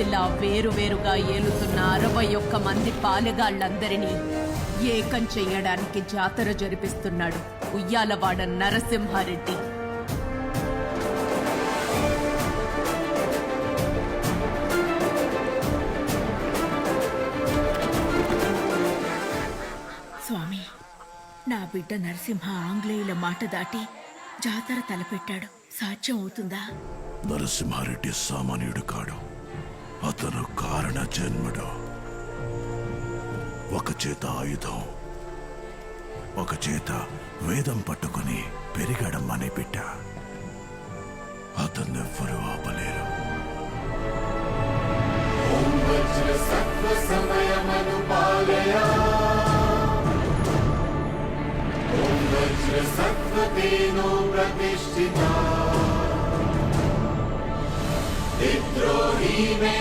ఇలా వేరువేరుగా ఏలుతున్న అరవై ఒక్క మంది పాలెగాళ్ళందరినీ ఏకం చెయ్యడానికి జాతర జరిపిస్తున్నాడు ఉయ్యాలవాడ నరసింహారెడ్డి. స్వామి నా బిడ్డ నరసింహ ఆంగ్లేయుల మాట దాటి జాతర తలపెట్టాడు. సాధ్యం అవుతుందా? నరసింహారెడ్డి సామాన్యుడు కాడు. అతను కారణ జన్ముడు ఒక చేత ఆయుధం ఒక చేత వేదం పట్టుకుని పెరిగడం అనే బిడ్డ అతన్నెవ్వరూ ఆపలేరు सत्त्वतेनो प्रतिष्ठिता विद्रोही मे